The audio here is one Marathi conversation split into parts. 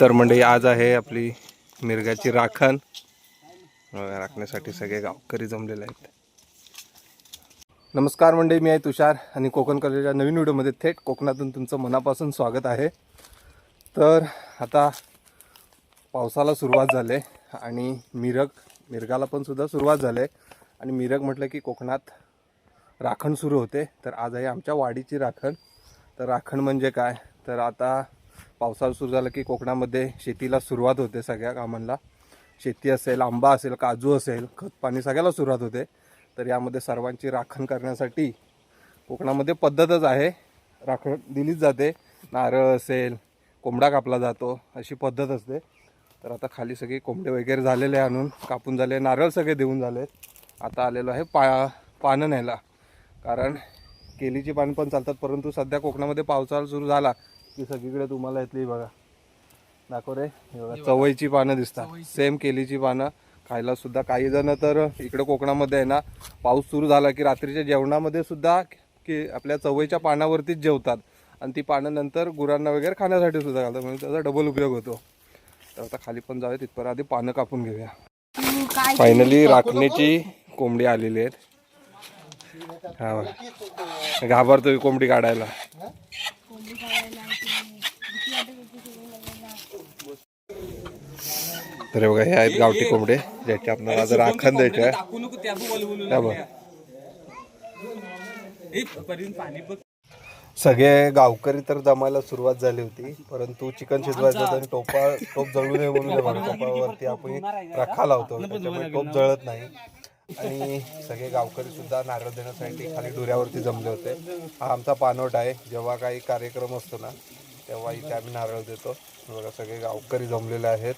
तर मंडळी आज आहे आपली मिरगाची राखण. राखण्यासाठी सगळे गावकरी जमलेले आहेत. नमस्कार मंडळी मी आहे तुषार आणि कोकण कलेच्या नवीन व्हिडिओमध्ये थेट कोकणातून तुमचं मनापासून स्वागत आहे. तर आता पावसाला सुरुवात झाली आणि मिरग मिरगाला पण सुद्धा सुरुवात झाली. आणि मिरग म्हटलं की कोकणात राखण सुरू होते. तर आज आहे आमच्या वाडीची राखण. तर राखण म्हणजे काय? तर आता पावसाळा सुरू झाला की कोकणामध्ये शेतीला सुरुवात होते सगळ्या कामांना. शेती असेल आंबा असेल काजू असेल खतपाणी सगळ्याला सुरुवात होते. तर यामध्ये सर्वांची राखण करण्यासाठी कोकणामध्ये पद्धतच आहे. राखण दिलीच जाते. नारळ असेल कोंबडा कापला जातो अशी पद्धत असते. तर आता खाली सगळे कोंबडे वगैरे झालेले आहे आणून कापून झाले नारळ सगळे देऊन झाले आता आलेलो आहे पा पानं न्यायला. कारण केलीची पानं पण चालतात परंतु सध्या कोकणामध्ये पावसाळा सुरू झाला. की सगळीकडे तुम्हाला इथली बघा. दाखव रे. बघा चवळीची पानं दिसतात. सेम केलीची पानं. खायला सुद्धा काही जण तर इकडे कोकणामध्ये आहे ना पाऊस सुरू झाला की रात्रीच्या जेवणामध्ये सुद्धा की आपल्या चवळीच्या पानावरतीच जेवतात. आणि ती पानं नंतर गुरांना वगैरे खाण्यासाठी सुद्धा घालतात. म्हणजे त्याचा डबल उपयोग होतो. तर आता खाली पण जाऊया तिथपर्यंत आधी पानं कापून घेऊया. फायनली राखण्याची कोंबडी आलेली आहेत. हा. घाबरतोय कोंबडी काढायला. तर हे बघा हे आहेत गावठी कोंबडे. ज्याचे आपल्याला आज राखण द्यायचे आहे. सगळे गावकरी तर जमायला सुरुवात झाली होती परंतु चिकन शिजवायचं आणि टोपा टोप जळू नये म्हणून टोपावरती आपण रखा लावतो. त्याच्यामुळे टोप जळत नाही. आणि सगळे गावकरी सुद्धा नारळ देण्यासाठी खाली डोऱ्यावरती जमले होते. हा आमचा पानवट आहे. जेव्हा काही कार्यक्रम असतो ना तेव्हा इथे आम्ही नारळ देतो. बघा सगळे गावकरी जमलेले आहेत.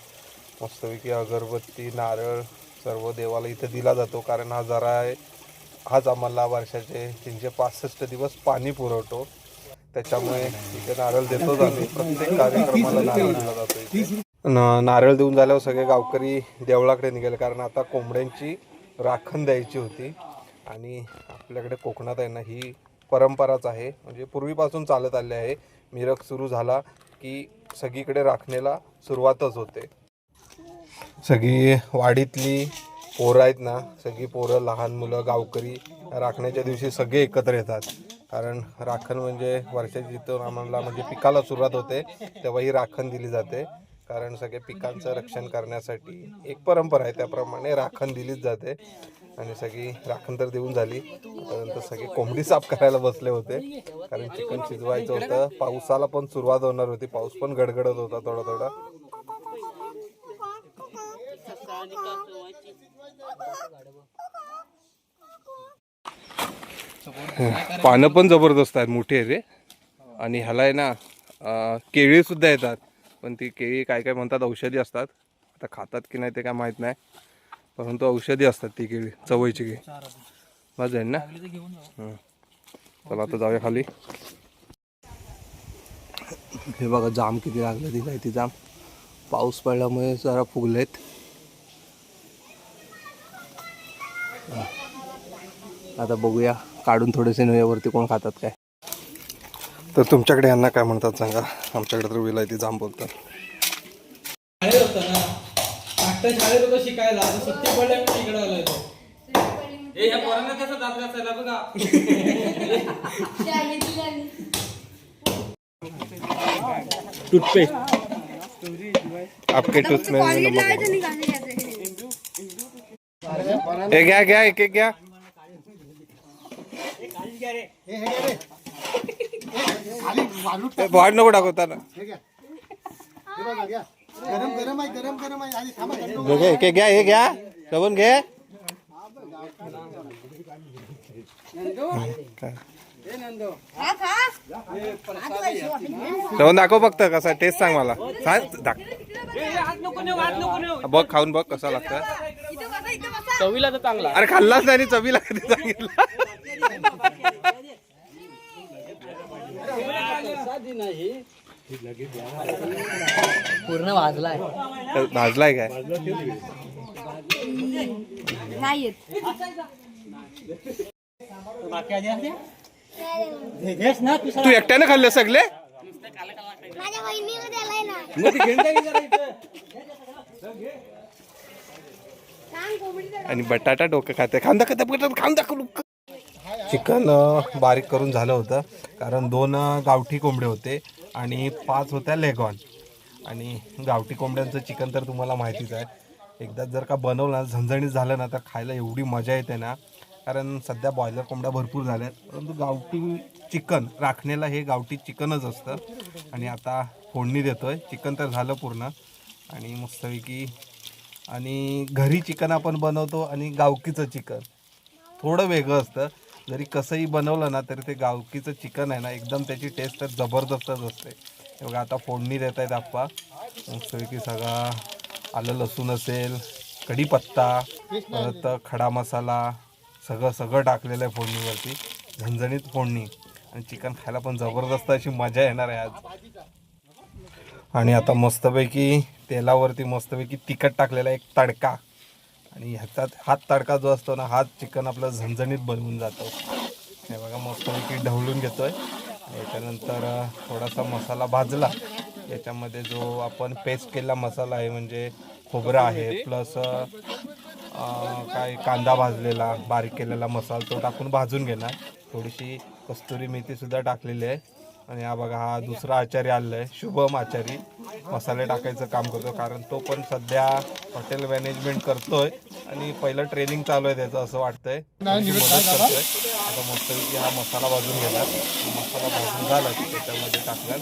मस्तपैकी अगरबत्ती नारळ सर्व देवाला इथे दिला जातो. कारण हा जरा आहे हाच आम्हाला वर्षाचे तीनशे पासष्ट दिवस पाणी पुरवतो. त्याच्यामुळे इथे नारळ देतोच आम्ही. प्रत्येक कार्यक्रमाला नारळ दिला जातो इथे. न- नारळ देऊन झाल्यावर सगळे गावकरी देवळाकडे निघाले. कारण आता कोंबड्यांची राखण द्यायची होती. आणि आपल्याकडे कोकणात आहे ना ही परंपराच आहे. म्हणजे पूर्वीपासून चालत आली आहे. मिरक सुरू झाला की सगळीकडे राखणेला सुरुवातच होते. सगळी वाडीतली पोरं आहेत ना सगळी पोरं लहान मुलं गावकरी राखण्याच्या दिवशी सगळे एकत्र येतात. कारण राखण म्हणजे वर्षाची जिथं आम्हाला म्हणजे पिकाला सुरुवात होते तेव्हा ही राखण दिली जाते. कारण सगळे पिकांचं रक्षण करण्यासाठी एक परंपरा आहे त्याप्रमाणे राखण दिलीच जाते. आणि सगळी राखण तर देऊन झाली. त्यानंतर सगळे कोंबडी साफ करायला बसले होते. कारण चिकन शिजवायचं होतं. पावसाला पण सुरुवात होणार होती. पाऊस पण गडगडत होता थोडा थोडा. पानं पण जबरदस्त आहेत. मोठी आहे रे. आणि ह्याला आहे ना केळी सुद्धा येतात. पण ती केळी काय काय म्हणतात औषधी असतात. आता खातात की नाही ते काय माहीत नाही. परंतु औषधी असतात ती केळी चवळीची केळी. माझं आहे ना. चला आता जाऊया खाली. हे बघा जाम किती लागलं तिला ती जाम. पाऊस पडल्यामुळे जरा फुगलेत. आता बघूया काढून थोडेसे नव्यावरती कोण खातात काय. तर तुमच्याकडे यांना काय म्हणतात सांगा? आमच्याकडे तर विलायती जाम बोलतात शाळेत होता ना मागच्या शाळेत होतो शिकायला. आता सुट्टी पडल्यामुळे इकडे आलोय तो. ए ह्या पोरांना कसं दात घासायला बघा. टूथपेस्ट. आपके टूथ में नमक ए घ्या घ्या एक एक घ्या ए, वाढ नको टाकवता ना गरम गरम आहे गरम गरम आहे. आधी थांबा थंड घे, एक एक घ्या हे घ्या. श्रवण घे. श्रवण दाखव फक्त कसा टेस्ट सांग मला. सांग दाख बघ खाऊन बघ कसा लागतं चवीला तर चांगला. अरे खाल्लाच नाही चवीला कधी सांगितलं? पूर्ण वाजलाय भाजलाय काय? नाही तू एकट्याने खाल्ले सगळे? माझ्या ना. सांग कोंबडी आणि बटाटा डोकं खाते. खांदा खाते बटाटा खांदा करू चिकन बारीक करून झालं होतं. कारण दोन गावठी कोंबडे होते आणि पाच होत्या लेगॉन. आणि गावठी कोंबड्यांचं चिकन तर तुम्हाला माहितीच आहे. एकदा जर का बनवलं ना झणझणीत झालं ना तर खायला एवढी मजा येते ना. कारण सध्या बॉयलर कोंबड्या भरपूर झाल्या आहेत परंतु गावठी चिकन राखण्याला हे गावठी चिकनच असतं. आणि आता फोडणी देतो आहे चिकन तर झालं पूर्ण. आणि मस्तपैकी आणि घरी चिकन आपण बनवतो आणि गावकीचं चिकन. थोडं वेगळं असतं. जरी कसंही बनवलं ना तरी ते गावकीचं चिकन आहे ना एकदम त्याची टेस्ट तर जबरदस्तच असते. हे बघा आता फोडणी देत आहेत आप्पा. मस्तपैकी सगळा आलं लसूण असेल कढीपत्ता परत खडा मसाला सगळं सगळं टाकलेलं आहे फोडणीवरती. झणझणीत फोडणी. आणि चिकन खायला पण जबरदस्त अशी मजा येणार आहे आज. आणि आता मस्तपैकी तेलावरती मस्तपैकी तिखट टाकलेला एक तडका. आणि ह्याच्यात हात तडका जो असतो ना हात चिकन आपलं झणझणीत बनवून जातो. हे बघा मस्तपैकी ढवळून घेतोय. याच्यानंतर थोडासा मसाला भाजला. याच्यामध्ये जो आपण पेस्ट केलेला मसाला आहे म्हणजे खोबरं आहे प्लस काय कांदा भाजलेला बारीक केलेला मसाला तो टाकून भाजून घेणार. थोडीशी कस्तुरी मेथीसुद्धा टाकलेली आहे. आणि हा बघा हा दुसरा आचार्य आलेला आहे शुभम आचारी. मसाले टाकायचं काम करतो कारण तो पण सध्या हॉटेल मॅनेजमेंट करतोय आणि पहिलं ट्रेनिंग चालू आहे त्याचं असं वाटतंय. मदत करतोय. आता मस्तपैकी हा मसाला भाजून घेणार. मसाला भाजून झाला की त्याच्यामध्ये टाकणार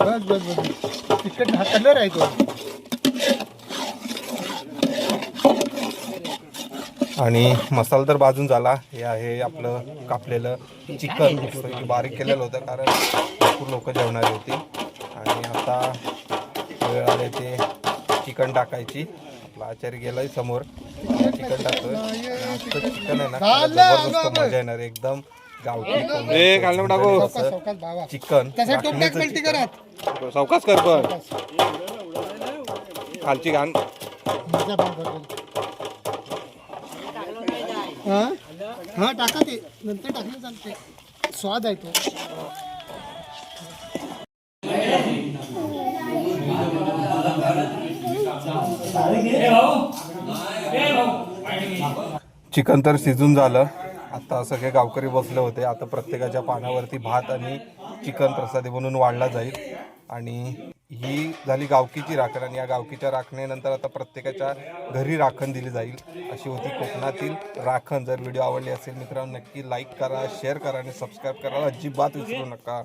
बस बस तिकट हा कलर आहे तो आणि मसाला तर भाजून झाला. हे आहे आपलं कापलेलं चिकन. बारीक केलेलं होतं कारण भरपूर लोक जेवणारी होती. आणि आता वेळ आले ते चिकन टाकायची. आपला आचार्य गेलाय समोर. चिकन टाकतोय. आजचं चिकन आहे ना जबरदस्त मजा येणार आहे. एकदम गावठी टाकू. चौकात बाबा चिकन. पलटी चिकन. सावकाश कर पण खालची घाण. करतो हा? हां टाका ते. नंतर टाकलं चालते स्वाद आहे तो. चिकन तर शिजून झालं. आता सगळे गावकरी बसले होते. आता प्रत्येकाच्या पानावरती भात आणि चिकन प्रसादी म्हणून वाढला जाईल. आणि ही झाली गावकीची राखण आणि या गावकीच्या राखणीनंतर आता प्रत्येकाच्या घरी राखण दिली जाईल अशी होती कोकणातील राखण. जर व्हिडिओ आवडली असेल मित्रांनो नक्की लाईक करा शेअर करा आणि सबस्क्राईब करायला अजिबात विसरू नका.